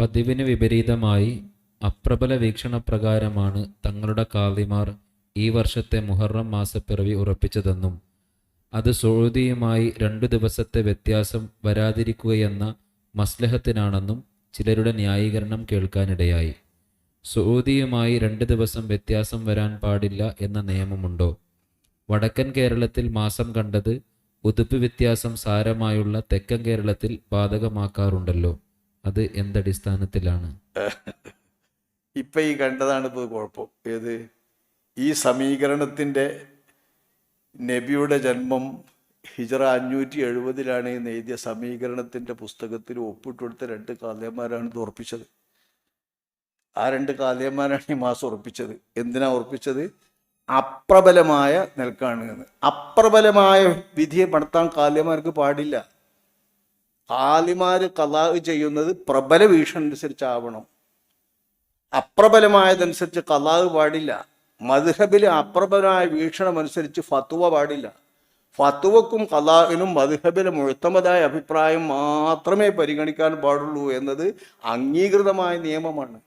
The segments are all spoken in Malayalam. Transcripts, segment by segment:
പതിവിന് വിപരീതമായി അപ്രബല വീക്ഷണപ്രകാരമാണ് തങ്ങളുടെ കാളിമാർ ഈ വർഷത്തെ മുഹറം മാസപ്പിറവി ഉറപ്പിച്ചതെന്നും അത് സൗദിയുമായി രണ്ടു ദിവസത്തെ വ്യത്യാസം വരാതിരിക്കുകയെന്ന മസ്ലഹത്തിനാണെന്നും ചിലരുടെ ന്യായീകരണം കേൾക്കാനിടയായി. സൗദിയുമായി രണ്ട് ദിവസം വ്യത്യാസം വരാൻ പാടില്ല എന്ന നിയമമുണ്ടോ? വടക്കൻ കേരളത്തിൽ മാസം കണ്ടത് ഉതുപ്പ് വ്യത്യാസം സാരമായുള്ള തെക്കൻ കേരളത്തിൽ ബാധകമാക്കാറുണ്ടല്ലോ. അത് എന്തടിസ്ഥാനത്തിലാണ്? ഇപ്പൊ ഈ കണ്ടതാണ് ഇപ്പോൾ കുഴപ്പം. ഏത്? ഈ സമീകരണത്തിന്റെ നബിയുടെ ജന്മം ഹിജറ അഞ്ഞൂറ്റി എഴുപതിലാണ് എന്ന് എഴുതിയ സമീകരണത്തിന്റെ പുസ്തകത്തിൽ ഒപ്പിട്ടുകൊടുത്ത രണ്ട് കാലയന്മാരാണ് ഇത് ഉറപ്പിച്ചത്. ആ രണ്ട് കാലയന്മാരാണ് ഈ മാസം ഉറപ്പിച്ചത്. എന്തിനാ ഉറപ്പിച്ചത്? അപ്രബലമായ നിൽക്കാണ് അപ്രബലമായ വിധിയെ പണത്താൻ കാല്യമാർക്ക് പാടില്ല. കാലിമാര് കലാഹ് ചെയ്യുന്നത് പ്രബല വീക്ഷണം അനുസരിച്ചാവണം അപ്രബലമായതനുസരിച്ച് കലാഹ് പാടില്ല. മധുഹബിലെ അപ്രബലമായ വീക്ഷണം അനുസരിച്ച് ഫത്തുവ പാടില്ല. ഫത്തുവക്കും കലാഹിനും മധുഹബിലെ മുഴുത്തമതായ അഭിപ്രായം മാത്രമേ പരിഗണിക്കാൻ പാടുള്ളൂ എന്നത് അംഗീകൃതമായ നിയമമാണ്.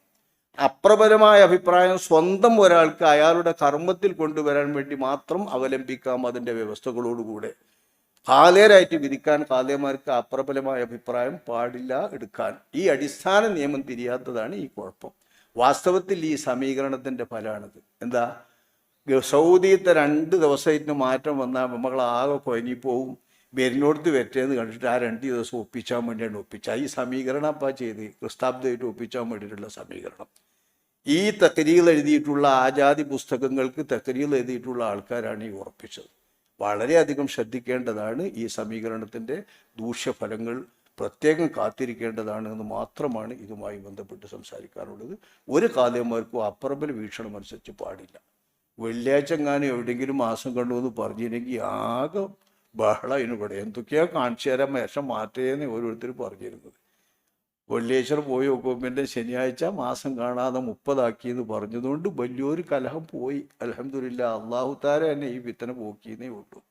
അപ്രബലമായ അഭിപ്രായം സ്വന്തം ഒരാൾക്ക് അയാളുടെ കർമ്മത്തിൽ കൊണ്ടുവരാൻ വേണ്ടി മാത്രം അവലംബിക്കാം അതിന്റെ വ്യവസ്ഥകളോടുകൂടെ. കാലേരായിട്ട് വിധിക്കാൻ ഹാലേമാർക്ക് അപ്രബലമായ അഭിപ്രായം പാടില്ല എടുക്കാൻ. ഈ അടിസ്ഥാന നിയമം തിരിയാത്തതാണ് ഈ കുഴപ്പം. വാസ്തവത്തിൽ ഈ സമീകരണത്തിന്റെ ഫലമാണിത് എന്താ? സൗദിയത്തെ രണ്ട് ദിവസത്തിന് മാറ്റം വന്നാൽ നമ്മൾ ആകെ കുഴങ്ങിപ്പോവും വരുന്നോടത്ത് വെറ്റേന്ന് കണ്ടിട്ട് ആ രണ്ട് ദിവസം ഒപ്പിച്ചാൻ വേണ്ടിയാണ് ഒപ്പിച്ചത്. ഈ സമീകരണം അപ്പം ചെയ്ത് ക്രിസ്താബ്ദമായിട്ട് ഒപ്പിച്ചാൻ വേണ്ടിയിട്ടുള്ള സമീകരണം. ഈ തക്കരിയിൽ എഴുതിയിട്ടുള്ള ആജാതി പുസ്തകങ്ങൾക്ക് തക്കരിയിൽ എഴുതിയിട്ടുള്ള ആൾക്കാരാണ് ഈ ഉറപ്പിച്ചത്. വളരെയധികം ശ്രദ്ധിക്കേണ്ടതാണ് ഈ സമീകരണത്തിന്റെ ദൂഷ്യഫലങ്ങൾ പ്രത്യേകം കാത്തിരിക്കേണ്ടതാണ് എന്ന് മാത്രമാണ് ഇതുമായി ബന്ധപ്പെട്ട് സംസാരിക്കാറുള്ളത്. ഒരു കാലന്മാർക്കും അപ്രബല വീക്ഷണം അനുസരിച്ച് പാടില്ല. വെള്ളിയാഴ്ച എങ്ങാനും എവിടെയെങ്കിലും മാസം കണ്ടു എന്ന് പറഞ്ഞിരുന്നെങ്കിൽ ആകെ ബഹള ഇവിടെ എന്തൊക്കെയാ കാണിച്ചു തരാൻ മേശം മാറ്റേന്ന് ഓരോരുത്തർ പറഞ്ഞിരുന്നത്. വെള്ളിയാഴ്ച പോയി നോക്കുമ്പോൾ ശനിയാഴ്ച മാസം കാണാതെ മുപ്പതാക്കി എന്ന് പറഞ്ഞതുകൊണ്ട് വലിയൊരു കലഹം പോയി. അലഹമില്ല അള്ളാഹുത്താര തന്നെ ഈ വിത്തന പോക്കിയെന്നേ ഉള്ളൂ.